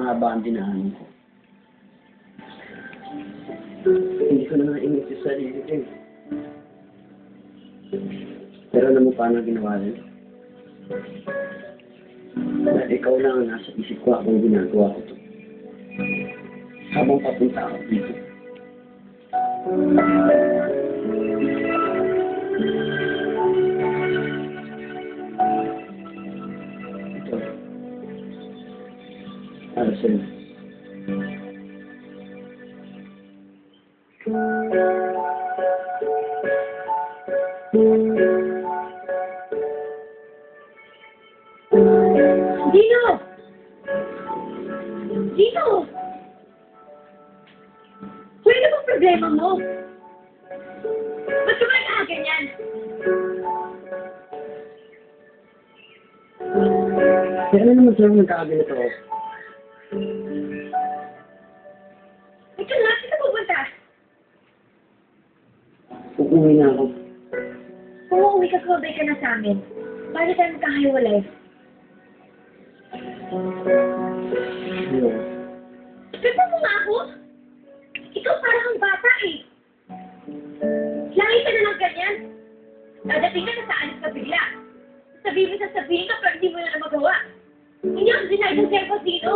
mahaba ang dinaanan ko. Hindi ko na nga init sa sarili ko eh. Pero alam mo paano ginawa yun? Dahil ikaw lang ang nasa isip ko akong ginagawa ko to. Habang papunta ako dito. Sa'yo. Dino! Dino! Ano bang problema mo? Ba't ka ba nakaganyan? Kaya ano naman sa'yo nagkakaganito ako? Uuwi na ako. Kung uuwi ka, kumabay ka na sa amin. Bakit tayo magkakahiwalay? Ayoko. Ganda mo nga ako? Ikaw parang ang bata eh. Lagi ka na lang ganyan. Dadating ka na sa alis ka bigla. Sabihin mo sasabihin ka pero hindi mo na magawa. Hindi ako denied ng cellphone dito.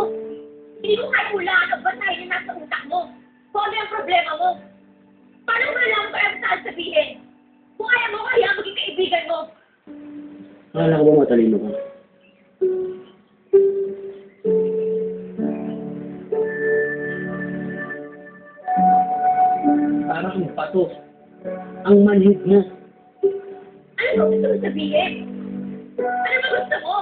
Hindi mo kaya hulaan o basahin na nasa utak mo. Kung ano yung problema mo. Paano mo nalaman ano saan Akala ko matalino ka? Parang ang pato. Ang manhid mo. Ano ba gusto mo sabihin? Ano ba gusto mo?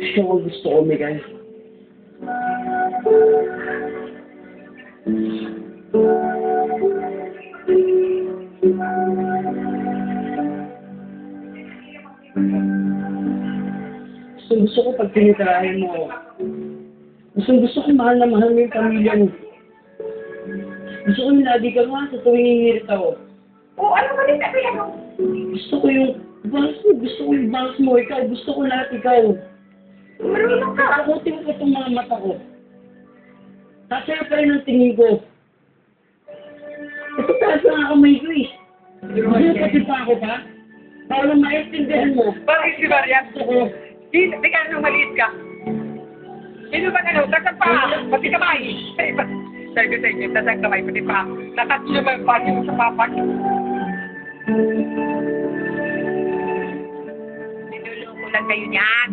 Gusto ko, gusto ko, Megan. Gusto, gusto ko pag tinitirahin mo. Gusto, gusto ko mahal na mahal mo yung pamilya mo. Gusto ko niladi ka nga sa tuwing ingirit ako. O ano ba din sabihin mo? Gusto ko yung bangs mo, gusto ko yung bangs mo, ikaw, gusto ko lahat ikaw. Marunong ka. Takutin ko itong mga mata ko. Sasaya pa rin ang tingin ko. Ito taas na kamay ko eh. Hindi pati pa ako pa. Para maintindihan mo. Bakit si Maria? Gusto ko, Di, di ka nung maliit ka. Sino ba ano? Tasang pa. Pati kamay. Sabi ko sa inyo, tasang kamay, pati pa. Nakat nyo ba yung pati mo sa papak? Sinuloko lang kayo niyan.